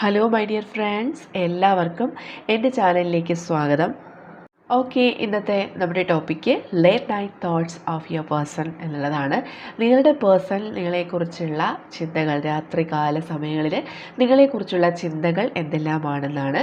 Hello my dear friends എല്ലാവർക്കും എന്റെ ചാനലിലേക്ക് സ്വാഗതം. ഓക്കെ ഇന്നത്തെ നമ്മുടെ topic late night thoughts of your person എന്നുള്ളതാണ്. നിങ്ങളുടെ പേഴ്സൺ നിങ്ങളെക്കുറിച്ചുള്ള ചിന്തകൾ രാത്രികാല സമയങ്ങളിൽ നിങ്ങളെക്കുറിച്ചുള്ള ചിന്തകൾ എന്തെല്ലാമാണെന്നാണ്.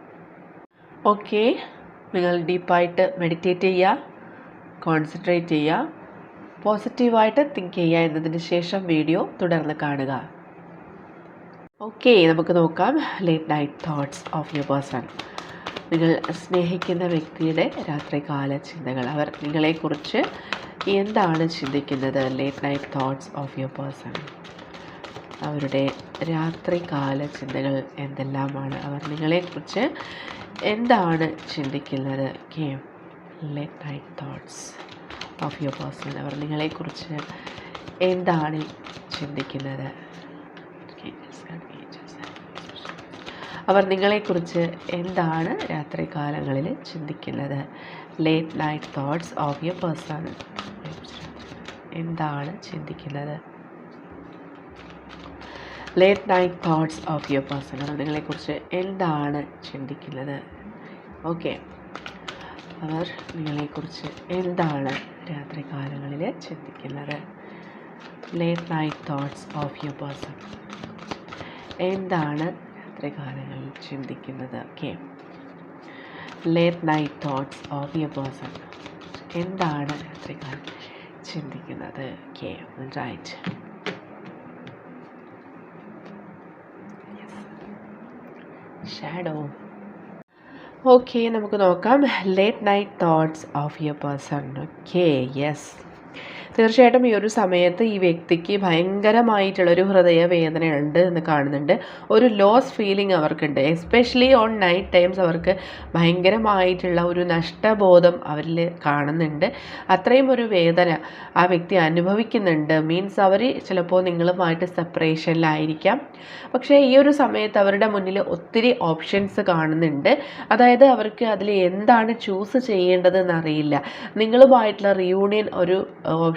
ഓക്കെ. നിങ്ങൾ ഡീപ്പായിട്ട് മെഡിറ്റേറ്റ് ചെയ്യുക കോൺസെൻട്രേറ്റ് ചെയ്യുക പോസിറ്റീവായിട്ട് തിങ്ക് ചെയ്യുക എന്നതിന് ശേഷം വീഡിയോ തുടർന്ന് കാണുക. ഓക്കെ നമുക്ക് നോക്കാം. Late night thoughts of your person നിങ്ങൾ സ്നേഹിക്കുന്ന വ്യക്തിയുടെ രാത്രികാല ചിന്തകൾ. അവർ നിങ്ങളെക്കുറിച്ച് എന്താണ് ചിന്തിക്കുന്നത്? Late night thoughts of your person അവരുടെ രാത്രികാല ചിന്തകൾ എന്തെല്ലാമാണ്? അവർ നിങ്ങളെക്കുറിച്ച് എന്താണ് ചിന്തിക്കുന്നത്? Okay late night thoughts of your person അവർ നിങ്ങളെക്കുറിച്ച് എന്താണ് ചിന്തിക്കുന്നത്? അവർ നിങ്ങളെക്കുറിച്ച് എന്താണ് രാത്രികാലങ്ങളിൽ ചിന്തിക്കുന്നത്? Late night thoughts of your person എന്താണ് ചിന്തിക്കുന്നത്? Late night thoughts of your അവർ നിങ്ങളെക്കുറിച്ച് എന്താണ് ചിന്തിക്കുന്നത്? ഓക്കെ അവർ നിങ്ങളെക്കുറിച്ച് എന്താണ് രാത്രി കാലങ്ങളിൽ ചിന്തിക്കുന്നത്? Late night thoughts of your person എന്താണ് രാത്രി കാലങ്ങളിൽ ചിന്തിക്കുന്നത്? Okay late night thoughts of your person എന്താണ് രാത്രി ചിന്തിക്കുന്നത്? ഓക്കെ റൈറ്റ് ഷാഡോ ഓക്കെ നമുക്ക് നോക്കാം. Late night thoughts of your person okay yes തീർച്ചയായിട്ടും ഈ ഒരു സമയത്ത് ഈ വ്യക്തിക്ക് ഭയങ്കരമായിട്ടുള്ളൊരു ഹൃദയവേദന ഉണ്ട് എന്ന് കാണുന്നുണ്ട്. ഒരു ലോസ് ഫീലിംഗ് അവർക്കുണ്ട്. എസ്പെഷ്യലി ഓൺ നൈറ്റ് ടൈംസ് അവർക്ക് ഭയങ്കരമായിട്ടുള്ള ഒരു നഷ്ടബോധം അവരിൽ കാണുന്നുണ്ട്. അത്രയും ഒരു വേദന ആ വ്യക്തി അനുഭവിക്കുന്നുണ്ട്. മീൻസ് അവർ ചിലപ്പോൾ നിങ്ങളുമായിട്ട് സെപ്പറേഷനിലായിരിക്കാം പക്ഷേ ഈ ഒരു സമയത്ത് അവരുടെ മുന്നിൽ ഒത്തിരി ഓപ്ഷൻസ് കാണുന്നുണ്ട്. അതായത് അവർക്ക് അതിൽ എന്താണ് ചൂസ് ചെയ്യേണ്ടതെന്ന് അറിയില്ല. നിങ്ങളുമായിട്ടുള്ള റിയൂണിയൻ ഒരു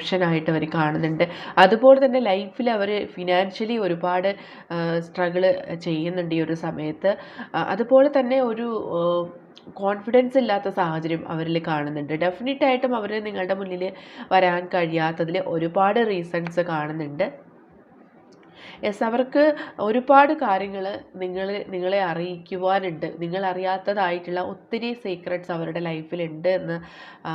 ഓപ്ഷനായിട്ട് അവർ കാണുന്നുണ്ട്. അതുപോലെ തന്നെ ലൈഫിൽ അവർ ഫിനാൻഷ്യലി ഒരുപാട് സ്ട്രഗിൾ ചെയ്യുന്നുണ്ട് ഈ ഒരു സമയത്ത്. അതുപോലെ തന്നെ ഒരു കോൺഫിഡൻസ് ഇല്ലാത്ത സാഹചര്യം അവരിൽ കാണുന്നുണ്ട്. ഡെഫിനറ്റായിട്ടും അവർ നിങ്ങളുടെ മുന്നിൽ വരാൻ കഴിയാത്തതിൽ ഒരുപാട് റീസൺസ് കാണുന്നുണ്ട്. യെസ് അവർക്ക് ഒരുപാട് കാര്യങ്ങൾ നിങ്ങൾ നിങ്ങളെ അറിയിക്കുവാനുണ്ട്. നിങ്ങൾ അറിയാത്തതായിട്ടുള്ള ഒത്തിരി സീക്രട്സ് അവരുടെ ലൈഫിലുണ്ട് എന്ന്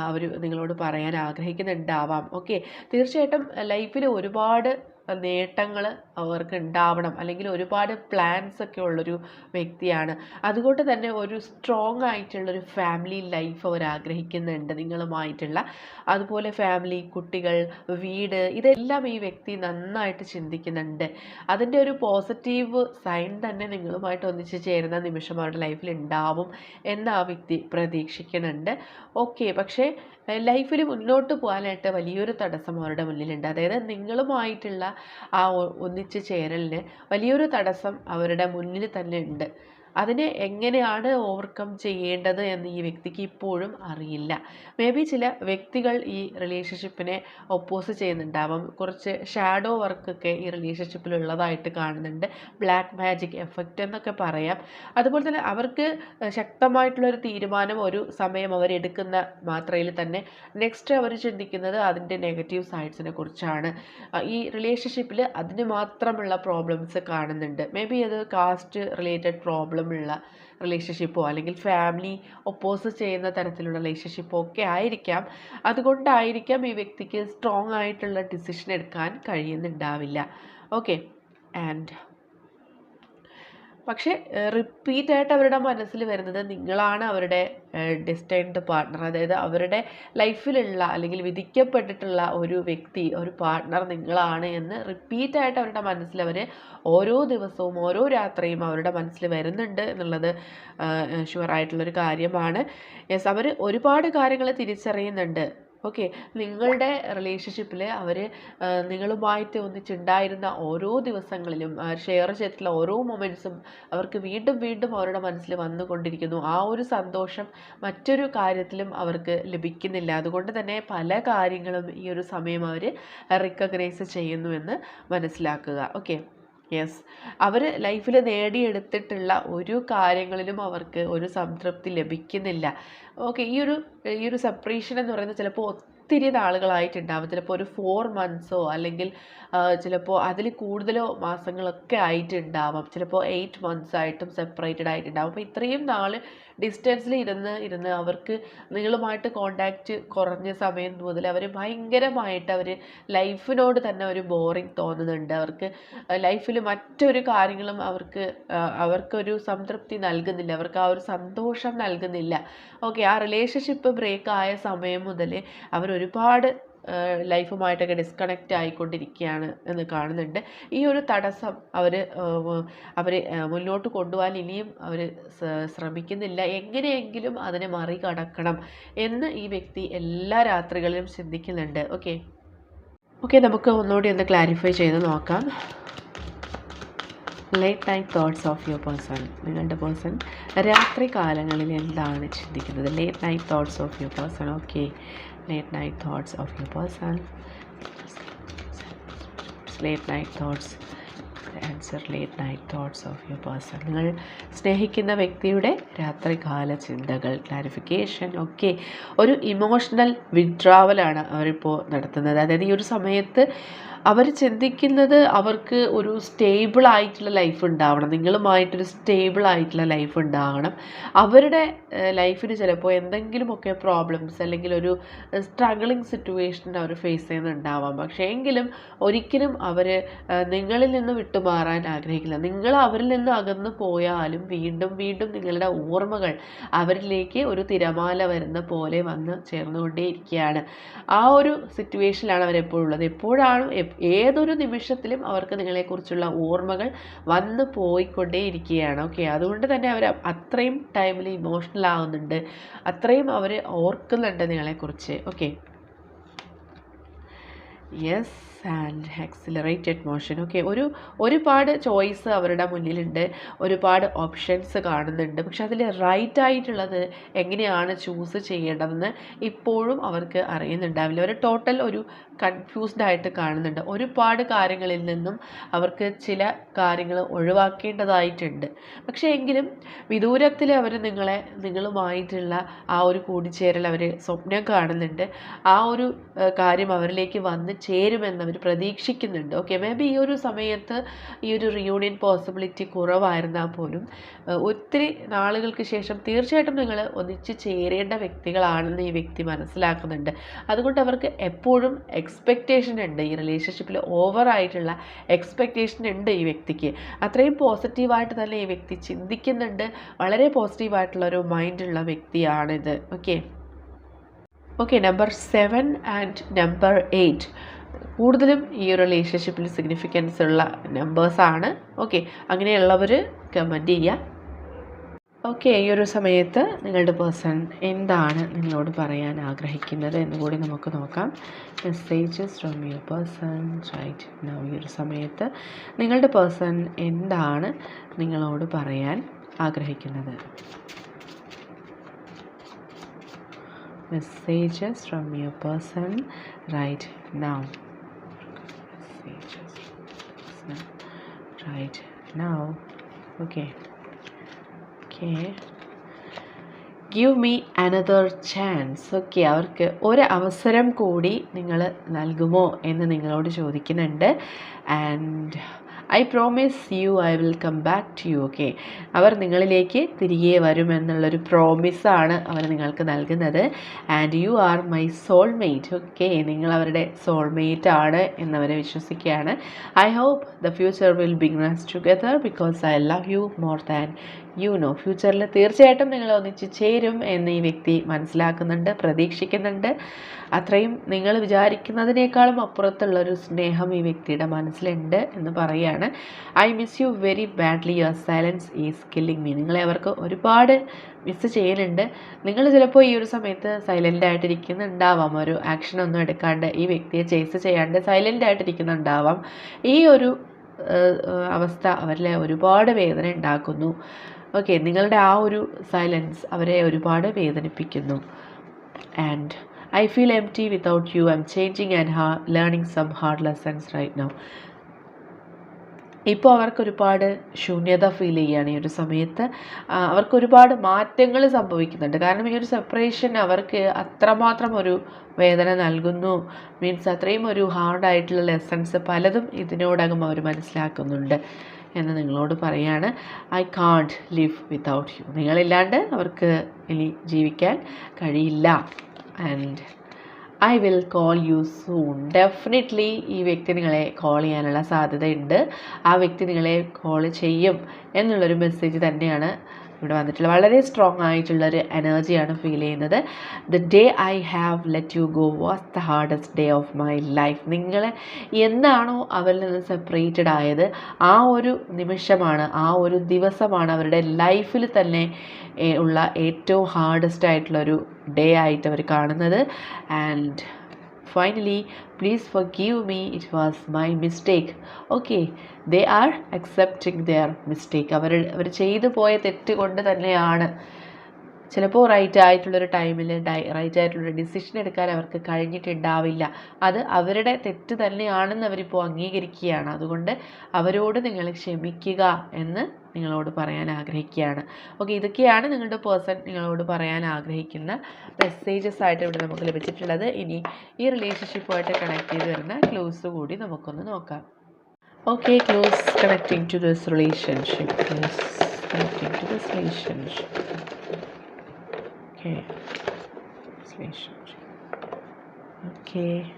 അവർ നിങ്ങളോട് പറയാൻ ആഗ്രഹിക്കുന്നുണ്ടാവാം. ഓക്കെ തീർച്ചയായിട്ടും ലൈഫിൽ ഒരുപാട് നേട്ടങ്ങൾ അവർക്ക് ഉണ്ടാവണം അല്ലെങ്കിൽ ഒരുപാട് പ്ലാൻസ് ഒക്കെ ഉള്ളൊരു വ്യക്തിയാണ്. അതുകൊണ്ട് തന്നെ ഒരു സ്ട്രോങ് ആയിട്ടുള്ളൊരു ഫാമിലി ലൈഫ് അവർ ആഗ്രഹിക്കുന്നുണ്ട് നിങ്ങളുമായിട്ടുള്ള. അതുപോലെ ഫാമിലി കുട്ടികൾ വീട് ഇതെല്ലാം ഈ വ്യക്തി നന്നായിട്ട് ചിന്തിക്കുന്നുണ്ട്. അതിന്റെ ഒരു പോസിറ്റീവ് സൈൻ തന്നെ നിങ്ങളുമായിട്ട് ഒന്നിച്ച് ചേരുന്ന നിമിഷം അവരുടെ ലൈഫിൽ ഉണ്ടാവും എന്ന് ആ വ്യക്തി പ്രതീക്ഷിക്കുന്നുണ്ട്. ഓക്കെ പക്ഷേ ലൈഫിൽ മുന്നോട്ട് പോകാനായിട്ട് വലിയൊരു തടസ്സം അവരുടെ മുന്നിലുണ്ട്. അതായത് നിങ്ങളുമായിട്ടുള്ള ആ ഒന്നിച്ചു ചേരലിന് വലിയൊരു തടസ്സം അവരുടെ മുന്നിൽ തന്നെ ഉണ്ട്. അതിനെ എങ്ങനെയാണ് ഓവർകം ചെയ്യേണ്ടത് എന്ന് ഈ വ്യക്തിക്ക് ഇപ്പോഴും അറിയില്ല. മേ ബി ചില വ്യക്തികൾ ഈ റിലേഷൻഷിപ്പിനെ ഒപ്പോസ് ചെയ്യുന്നുണ്ടാവാം. കുറച്ച് ഷാഡോ വർക്കൊക്കെ ഈ റിലേഷൻഷിപ്പിലുള്ളതായിട്ട് കാണുന്നുണ്ട്. ബ്ലാക്ക് മാജിക് എഫക്റ്റ് എന്നൊക്കെ പറയാം. അതുപോലെ തന്നെ അവർക്ക് ശക്തമായിട്ടുള്ളൊരു തീരുമാനം ഒരു സമയം അവരെടുക്കുന്ന മാത്രയിൽ തന്നെ നെക്സ്റ്റ് അവർ ചിന്തിക്കുന്നത് അതിന്റെ നെഗറ്റീവ് സൈഡ്സിനെ കുറിച്ചാണ്. ഈ റിലേഷൻഷിപ്പിൽ അതിന് മാത്രമുള്ള പ്രോബ്ലംസ് കാണുന്നുണ്ട്. മേ ബി അത് കാസ്റ്റ് റിലേറ്റഡ് പ്രോബ്ലം പ്രോബ്ലമുള്ള റിലേഷൻഷിപ്പോ അല്ലെങ്കിൽ ഫാമിലി ഒപ്പോസ് ചെയ്യുന്ന തരത്തിലുള്ള റിലേഷൻഷിപ്പോ ഒക്കെ ആയിരിക്കാം. അതുകൊണ്ടായിരിക്കാം ഈ വ്യക്തിക്ക് സ്ട്രോങ് ആയിട്ടുള്ള ഡിസിഷൻ എടുക്കാൻ കഴിയുന്നുണ്ടാവില്ല. ഓക്കെ ആൻഡ് പക്ഷേ റിപ്പീറ്റ് ആയിട്ട് അവരുടെ മനസ്സിൽ വരുന്നത് നിങ്ങളാണ് അവരുടെ ഡെസ്റ്റൈൻഡ് പാർട്ണർ അതായത് അവരുടെ ലൈഫിലുള്ള അല്ലെങ്കിൽ വിധിക്കപ്പെട്ടിട്ടുള്ള ഒരു വ്യക്തി ഒരു പാർട്ണർ നിങ്ങളാണ് എന്ന് റിപ്പീറ്റ് ആയിട്ട് അവരുടെ മനസ്സിൽ അവർ ഓരോ ദിവസവും ഓരോ രാത്രിയും അവരുടെ മനസ്സിൽ വരുന്നുണ്ട് എന്നുള്ളത് ഷുവറായിട്ടുള്ളൊരു കാര്യമാണ്. യെസ് അവർ ഒരുപാട് കാര്യങ്ങൾ തിരിച്ചറിയുന്നുണ്ട്. ഓക്കെ. നിങ്ങളുടെ റിലേഷൻഷിപ്പിൽ അവർ നിങ്ങളുമായിട്ട് ഒന്നിച്ചുണ്ടായിരുന്ന ഓരോ ദിവസങ്ങളിലും ഷെയർ ചെയ്തിട്ടുള്ള ഓരോ മൊമെന്റ്സും അവർക്ക് വീണ്ടും വീണ്ടും അവരുടെ മനസ്സിൽ വന്നുകൊണ്ടിരിക്കുന്നു. ആ ഒരു സന്തോഷം മറ്റൊരു കാര്യത്തിലും അവർക്ക് ലഭിക്കുന്നില്ല. അതുകൊണ്ട് തന്നെ പല കാര്യങ്ങളും ഈ ഒരു സമയം അവർ റിക്കഗ്നൈസ് ചെയ്യുന്നുവെന്ന് മനസ്സിലാക്കുക. ഓക്കെ. യെസ് അവർ ലൈഫിൽ നേടിയെടുത്തിട്ടുള്ള ഒരു കാര്യങ്ങളിലും അവർക്ക് ഒരു സംതൃപ്തി ലഭിക്കുന്നില്ല. ഓക്കെ ഈ ഒരു ഈ ഒരു സെപ്പറേഷൻ എന്ന് പറയുന്നത് ചിലപ്പോൾ ഒത്തിരി നാളുകളായിട്ടുണ്ടാവും. ചിലപ്പോൾ ഒരു ഫോർ മന്ത്സോ അല്ലെങ്കിൽ ചിലപ്പോൾ അതിൽ കൂടുതലോ മാസങ്ങളൊക്കെ ആയിട്ടുണ്ടാവാം. ചിലപ്പോൾ എയ്റ്റ് മന്ത്സ് ആയിട്ടും സെപ്പറേറ്റഡ് ആയിട്ടുണ്ടാവും. അപ്പോൾ ഇത്രയും നാൾ ഡിസ്റ്റൻസിൽ ഇരുന്ന് ഇരുന്ന് അവർക്ക് നിങ്ങളുമായിട്ട് കോണ്ടാക്റ്റ് കുറഞ്ഞ സമയം മുതൽ അവർ ഭയങ്കരമായിട്ട് അവർ ലൈഫിനോട് തന്നെ ഒരു ബോറിങ് തോന്നുന്നുണ്ട്. അവർക്ക് ലൈഫിൽ മറ്റൊരു കാര്യങ്ങളും അവർക്ക് അവർക്കൊരു സംതൃപ്തി നൽകുന്നില്ല. അവർക്ക് ആ ഒരു സന്തോഷം നൽകുന്നില്ല. ഓക്കെ ആ റിലേഷൻഷിപ്പ് ബ്രേക്ക് ആയ സമയം മുതൽ അവർ ഒരുപാട് ലൈഫുമായിട്ടൊക്കെ ഡിസ്കണക്റ്റ് ആയിക്കൊണ്ടിരിക്കുകയാണ് എന്ന് കാണുന്നുണ്ട്. ഈ ഒരു തടസ്സം അവർ അവർ മുന്നോട്ട് കൊണ്ടുപോകാൻ ഇനിയും അവർ ശ്രമിക്കുന്നില്ല. എങ്ങനെയെങ്കിലും അതിനെ മറികടക്കണം എന്ന് ഈ വ്യക്തി എല്ലാ രാത്രികളിലും ചിന്തിക്കുന്നുണ്ട്. ഓക്കെ ഓക്കെ നമുക്ക് ഒന്നുകൂടി ഒന്ന് ക്ലാരിഫൈ ചെയ്ത് നോക്കാം. Late night thoughts of your person നിങ്ങളുടെ പേഴ്സൺ രാത്രി കാലങ്ങളിൽ എന്താണ് ചിന്തിക്കുന്നത്? Late night thoughts of your person okay late night thoughts of your person. Late night thoughts answer late night thoughts of your person നിങ്ങൾ സ്നേഹിക്കുന്ന വ്യക്തിയുടെ രാത്രികാല ചിന്തകൾ ക്ലാരിഫിക്കേഷൻ ഒക്കെ ഒരു ഇമോഷണൽ വിഡ്രാവലാണ് അവരിപ്പോൾ നടത്തുന്നത്. അതായത് ഈ ഒരു സമയത്ത് അവർ ചിന്തിക്കുന്നത് അവർക്ക് ഒരു സ്റ്റേബിൾ ആയിട്ടുള്ള ലൈഫ് ഉണ്ടാവണം. നിങ്ങളുമായിട്ടൊരു സ്റ്റേബിൾ ആയിട്ടുള്ള ലൈഫ് ഉണ്ടാവണം. അവരുടെ ലൈഫിന് ചിലപ്പോൾ എന്തെങ്കിലുമൊക്കെ പ്രോബ്ലംസ് അല്ലെങ്കിൽ ഒരു സ്ട്രഗിളിങ് സിറ്റുവേഷൻ അവർ ഫേസ് ചെയ്യുന്നുണ്ടാവാം. പക്ഷേ എങ്കിലും ഒരിക്കലും അവർ നിങ്ങളിൽ നിന്ന് വിട്ടുമാറാൻ ആഗ്രഹിക്കില്ല. നിങ്ങൾ അവരിൽ നിന്ന് അകന്നു പോയാലും വീണ്ടും വീണ്ടും നിങ്ങളുടെ ഓർമ്മകൾ അവരിലേക്ക് ഒരു തിരമാല വരുന്ന പോലെ വന്ന് ചേർന്നുകൊണ്ടേയിരിക്കുകയാണ്. ആ ഒരു സിറ്റുവേഷനിലാണ് അവരെപ്പോഴുള്ളത്. എപ്പോഴാണ് ഏതൊരു നിമിഷത്തിലും അവർക്ക് നിങ്ങളെക്കുറിച്ചുള്ള ഓർമ്മകൾ വന്നു പോയിക്കൊണ്ടേയിരിക്കുകയാണ്. ഓക്കെ അതുകൊണ്ട് തന്നെ അവർ അത്രയും ടൈമിൽ ഇമോഷണൽ ആവുന്നുണ്ട്. അത്രയും അവർ ഓർക്കുന്നുണ്ട് നിങ്ങളെക്കുറിച്ച്. Okay yes and accelerated motion okay ഒരു ഒരുപാട് ചോയ്സ് അവരുടെ മുന്നിലുണ്ട്. ഒരുപാട് ഓപ്ഷൻസ് കാണുന്നുണ്ട്. പക്ഷെ അതിൽ റൈറ്റ് ആയിട്ടുള്ളത് എങ്ങനെയാണ് ചൂസ് ചെയ്യേണ്ടതെന്ന് ഇപ്പോഴും അവർക്ക് അറിയുന്നുണ്ടാവില്ല. അവർ ടോട്ടൽ ഒരു കൺഫ്യൂസ്ഡ് ആയിട്ട് കാണുന്നുണ്ട്. ഒരുപാട് കാര്യങ്ങളിൽ നിന്നും അവർക്ക് ചില കാര്യങ്ങൾ ഒഴിവാക്കേണ്ടതായിട്ടുണ്ട്. പക്ഷേ എങ്കിലും വിദൂരത്തിൽ അവർ നിങ്ങളെ നിങ്ങളുമായിട്ടുള്ള ആ ഒരു കൂടിച്ചേരൽ അവർ സ്വപ്നം കാണുന്നുണ്ട്. ആ ഒരു കാര്യം അവരിലേക്ക് വന്ന് ചേരുമെന്ന് പ്രതീക്ഷിക്കുന്നുണ്ട്. ഓക്കെ മേ ബി ഈ ഒരു സമയത്ത് ഈ ഒരു റിയൂണിയൻ പോസിബിലിറ്റി കുറവായിരുന്നാൽ പോലും ഒത്തിരി നാളുകൾക്ക് ശേഷം തീർച്ചയായിട്ടും നിങ്ങൾ ഒന്നിച്ച് ചേരേണ്ട വ്യക്തികളാണെന്ന് ഈ വ്യക്തി മനസ്സിലാക്കുന്നുണ്ട്. അതുകൊണ്ട് അവർക്ക് എപ്പോഴും എക്സ്പെക്റ്റേഷൻ ഉണ്ട്. ഈ റിലേഷൻഷിപ്പിൽ ഓവറായിട്ടുള്ള എക്സ്പെക്റ്റേഷൻ ഉണ്ട് ഈ വ്യക്തിക്ക്. അത്രയും പോസിറ്റീവായിട്ട് തന്നെ ഈ വ്യക്തി ചിന്തിക്കുന്നുണ്ട്. വളരെ പോസിറ്റീവായിട്ടുള്ള ഒരു മൈൻഡുള്ള വ്യക്തിയാണിത്. Okay okay number seven and number eight കൂടുതലും ഈ ഒരു റിലേഷൻഷിപ്പിൽ സിഗ്നിഫിക്കൻസ് ഉള്ള നമ്പേഴ്സാണ് ഓക്കെ അങ്ങനെയുള്ളവർ കമന്റ് ചെയ്യുക ഓക്കെ ഈ ഒരു സമയത്ത് നിങ്ങളുടെ പേഴ്സൺ എന്താണ് നിങ്ങളോട് പറയാൻ ആഗ്രഹിക്കുന്നത് എന്ന് കൂടി നമുക്ക് നോക്കാം. Messages from your person right ഈ ഒരു സമയത്ത് നിങ്ങളുടെ പേഴ്സൺ എന്താണ് നിങ്ങളോട് പറയാൻ ആഗ്രഹിക്കുന്നത്? Messages from your person right now right. Now okay. Okay. Give me another chance okay അവർക്ക് ഒരു അവസരം കൂടി നിങ്ങൾ നൽകുമോ എന്ന് നിങ്ങളോട് ചോദിക്കുന്നുണ്ട്. And I promise you I will come back to you okay അവർ നിങ്ങളിലേക്ക് തിരികെ വരുമെന്നുള്ളൊരു പ്രോമിസാണ് അവർ നിങ്ങൾക്ക് നൽകുന്നത്. And you are my soulmate okay നിങ്ങൾ അവരുടെ സോൾമേറ്റ് ആണ് എന്നവരെ വിശ്വസിക്കുകയാണ്. I hope the future will bring us together because I love you more than you know ഫ്യൂച്ചറിൽ തീർച്ചയായിട്ടും നിങ്ങൾ ഒന്നിച്ച് ചേരും എന്ന് ഈ വ്യക്തി മനസ്സിലാക്കുന്നുണ്ട് പ്രതീക്ഷിക്കുന്നുണ്ട്. അത്രയും നിങ്ങൾ വിചാരിക്കുന്നതിനേക്കാളും അപ്പുറത്തുള്ളൊരു സ്നേഹം ഈ വ്യക്തിയുടെ മനസ്സിലുണ്ട് എന്ന് പറയുകയാണ്. I miss you very badly your silence is killing me നിങ്ങളെ അവർക്ക് ഒരുപാട് മിസ് ചെയ്യുന്നുണ്ട്. നിങ്ങൾ ചിലപ്പോൾ ഈ ഒരു സമയത്ത് സൈലന്റ് ആയിട്ടിരിക്കുന്നുണ്ടാവാം. ഒരു ആക്ഷൻ ഒന്നും എടുക്കാണ്ട് ഈ വ്യക്തിയെ ചേസ് ചെയ്യാണ്ട് സൈലന്റ് ആയിട്ടിരിക്കുന്നുണ്ടാവാം. ഈ ഒരു അവസ്ഥ അവരിലെ ഒരുപാട് വേദന ഉണ്ടാക്കുന്നു. ഓക്കെ നിങ്ങളുടെ ആ ഒരു സൈലൻസ് അവരെ ഒരുപാട് വേദനിപ്പിക്കുന്നു. And I feel empty without you I'm changing and learning some hard lessons right now ഇപ്പോൾ അവർക്ക് ഒരുപാട് ശൂന്യത ഫീൽ ചെയ്യുകയാണ് ഈ ഒരു സമയത്ത്. അവർക്ക് ഒരുപാട് മാറ്റങ്ങൾ സംഭവിക്കുന്നുണ്ട്. കാരണം ഈ ഒരു സെപ്പറേഷൻ അവർക്ക് അത്രമാത്രം ഒരു വേദന നൽകുന്നു. മീൻസ് അത്രയും ഒരു ഹാർഡായിട്ടുള്ള ലെസൺസ് പലതും ഇതിനോടകം അവർ മനസ്സിലാക്കുന്നുണ്ട് എന്ന് നിങ്ങളോട് പറയാണ്. I can't live without you നിങ്ങളില്ലാണ്ട് അവർക്ക് ഇനി ജീവിക്കാൻ കഴിയില്ല. And I will call you soon definitely ഈ വ്യക്തി നിങ്ങളെ കോൾ ചെയ്യാനുള്ള സാധ്യതയുണ്ട്. ആ വ്യക്തി നിങ്ങളെ കോൾ ചെയ്യും. എന്നുള്ളൊരു മെസ്സേജ് തന്നെയാണ് ഇവിടെ വന്നിട്ടുള്ള വളരെ സ്ട്രോങ് ആയിട്ടുള്ളൊരു എനർജിയാണ് ഫീൽ ചെയ്യുന്നത്. The day I have let you go was the hardest day of my life നിങ്ങൾ എന്താണോ അവരിൽ നിന്ന് സെപ്പറേറ്റഡ് ആയത്? ആ ഒരു നിമിഷമാണ് ആ ഒരു ദിവസമാണ് അവരുടെ ലൈഫിൽ തന്നെ ഉള്ള ഏറ്റവും ഹാർഡസ്റ്റ് ആയിട്ടുള്ളൊരു ഡേ ആയിട്ട് അവർ കാണുന്നത്. And please for give me it was my mistake okay they are accepting their mistake അവർ അവർ ചെയ്തു പോയ തെറ്റ് കൊണ്ട് തന്നെയാണ് ചിലപ്പോൾ റൈറ്റ് ആയിട്ടുള്ളൊരു ടൈമിൽ റൈറ്റ് ആയിട്ടുള്ളൊരു ഡിസിഷൻ എടുക്കാൻ അവർക്ക് കഴിഞ്ഞിട്ടുണ്ടാവില്ല. അത് അവരുടെ തെറ്റ് തന്നെയാണെന്ന് അവരിപ്പോൾ അംഗീകരിക്കുകയാണ്. അതുകൊണ്ട് അവരോട് നിങ്ങൾ ക്ഷമിക്കുക എന്ന് നിങ്ങളോട് പറയാൻ ആഗ്രഹിക്കുകയാണ്. ഓക്കെ ഇതൊക്കെയാണ് നിങ്ങളുടെ പേഴ്സൺ നിങ്ങളോട് പറയാൻ ആഗ്രഹിക്കുന്ന മെസ്സേജസ് ആയിട്ട് ഇവിടെ നമുക്ക് ലഭിച്ചിട്ടുള്ളത്. ഇനി ഈ റിലേഷൻഷിപ്പുമായിട്ട് കണക്ട് ചെയ്ത് വരുന്ന ക്ലൂസ് കൂടി നമുക്കൊന്ന് നോക്കാം. Okay clues connecting to this relationship clues connecting to this relationship relationship okay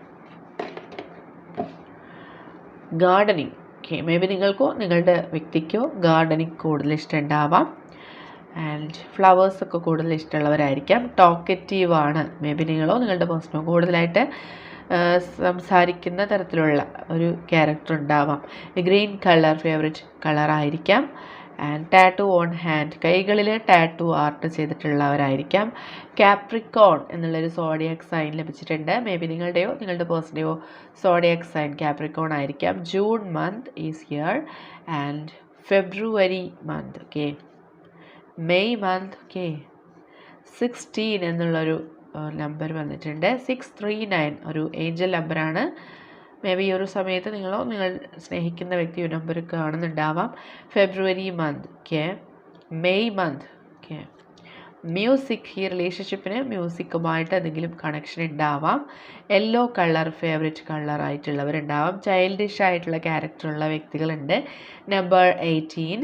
gardening okay maybe നിങ്ങൾക്കോ നിങ്ങളുടെ വ്യക്തിക്കോ ഗാർഡനിങ് കൂടുതൽ ഇഷ്ടമുണ്ടാവാം. ആൻഡ് ഫ്ലവേഴ്സൊക്കെ കൂടുതൽ ഇഷ്ടമുള്ളവരായിരിക്കാം. ടോക്കറ്റീവ് ആണ്. മേ ബി നിങ്ങളോ നിങ്ങളുടെ പേഴ്സണോ കൂടുതലായിട്ട് സംസാരിക്കുന്ന തരത്തിലുള്ള ഒരു ക്യാരക്ടർ ഉണ്ടാവാം. ഗ്രീൻ കളർ ഫേവറേറ്റ് കളറായിരിക്കാം ആൻഡ് ടാറ്റു ഓൺ ഹാൻഡ് കൈകളിൽ ടാറ്റു ആർട്ട് ചെയ്തിട്ടുള്ളവരായിരിക്കാം. കാപ്രിക്കോൺ എന്നുള്ളൊരു സോഡിയക് സൈൻ ലഭിച്ചിട്ടുണ്ട്. മേ ബി നിങ്ങളുടെയോ നിങ്ങളുടെ പേഴ്സന്റെയോ സോഡിയക് സൈൻ കാപ്രിക്കോൺ ആയിരിക്കാം. June month is here and February month okay May month okay sixteen എന്നുള്ളൊരു നമ്പർ വന്നിട്ടുണ്ട്. സിക്സ് ത്രീ നയൻ ഒരു ഏഞ്ചൽ നമ്പറാണ് മേ ബി ഈ ഒരു സമയത്ത് നിങ്ങളോ നിങ്ങൾ സ്നേഹിക്കുന്ന വ്യക്തിയോ number കാണുന്നുണ്ടാവാം. February month okay May month okay music ഈ റിലേഷൻഷിപ്പിന് മ്യൂസിക്കുമായിട്ട് എന്തെങ്കിലും കണക്ഷൻ ഉണ്ടാവാം. യെല്ലോ കളർ ഫേവറേറ്റ് കളറായിട്ടുള്ളവരുണ്ടാവാം ചൈൽഡിഷ് ആയിട്ടുള്ള ക്യാരക്ടറുള്ള വ്യക്തികളുണ്ട്. Number eighteen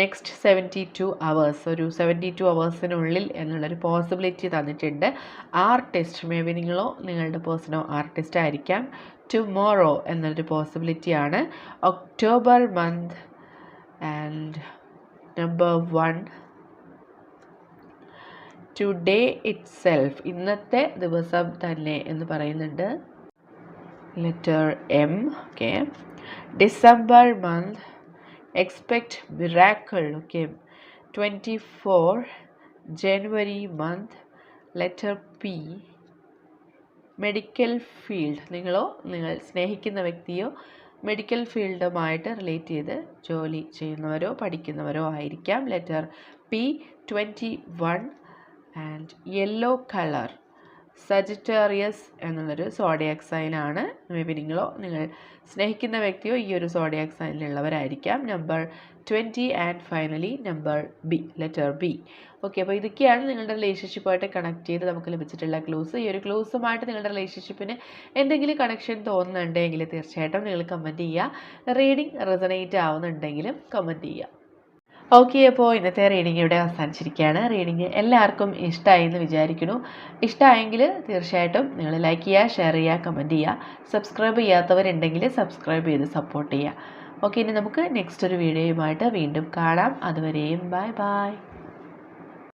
next seventy two hours ഒരു സെവന്റി ടു അവേഴ്സിനുള്ളിൽ എന്നുള്ളൊരു പോസിബിലിറ്റി തന്നിട്ടുണ്ട്. ആർട്ടിസ്റ്റ് മേ ബി നിങ്ങളോ നിങ്ങളുടെ പേഴ്സണോ ആർട്ടിസ്റ്റ് ആയിരിക്കാം. ടുമോറോ എന്നൊരു പോസിബിലിറ്റി ആണ്. October month and number one today itself ഇന്നത്തെ ദിവസം തന്നെ എന്ന് പറയുന്നുണ്ട്. Letter M okay December month expect miracle okay twenty four January month letter P medical field നിങ്ങളോ നിങ്ങൾ സ്നേഹിക്കുന്ന വ്യക്തിയോ മെഡിക്കൽ ഫീൽഡുമായിട്ട് റിലേറ്റ് ചെയ്ത് ജോലി ചെയ്യുന്നവരോ പഠിക്കുന്നവരോ ആയിരിക്കാം. Letter P twenty one and yellow colour Sagittarius എന്നുള്ളൊരു സോഡിയാക് സൈനാണ് മേ ബി നിങ്ങളോ നിങ്ങൾ സ്നേഹിക്കുന്ന വ്യക്തിയോ ഈ ഒരു zodiac സൈനിലുള്ളവരായിരിക്കാം number twenty and finally number B letter B okay അപ്പോൾ ഇതൊക്കെയാണ് നിങ്ങളുടെ റിലേഷൻഷിപ്പായിട്ട് കണക്ട് ചെയ്ത് നമുക്ക് ലഭിച്ചിട്ടുള്ള ക്ലൂസ് ഈ ഒരു ക്ലൂസുമായിട്ട് നിങ്ങളുടെ റിലേഷൻഷിപ്പിന് എന്തെങ്കിലും കണക്ഷൻ തോന്നുന്നുണ്ടെങ്കിൽ തീർച്ചയായിട്ടും നിങ്ങൾ കമന്റ് ചെയ്യുക. റീഡിംഗ് റെസണേറ്റ് ആവുന്നുണ്ടെങ്കിലും കമന്റ് ചെയ്യുക. ഓക്കെ അപ്പോൾ ഇന്നത്തെ റീഡിംഗ് ഇവിടെ അവസാനിച്ചിരിക്കുകയാണ്. റീഡിംഗ് എല്ലാവർക്കും ഇഷ്ടമായി എന്ന് വിചാരിക്കുന്നു. ഇഷ്ടമായെങ്കിൽ തീർച്ചയായിട്ടും നിങ്ങൾ ലൈക്ക് ചെയ്യുക ഷെയർ ചെയ്യുക കമന്റ് ചെയ്യുക. സബ്സ്ക്രൈബ് ചെയ്യാത്തവരുണ്ടെങ്കിൽ സബ്സ്ക്രൈബ് ചെയ്ത് സപ്പോർട്ട് ചെയ്യുക. ഓക്കെ ഇനി നമുക്ക് നെക്സ്റ്റ് ഒരു വീഡിയോയുമായിട്ട് വീണ്ടും കാണാം. അതുവരെയും ബൈ ബൈ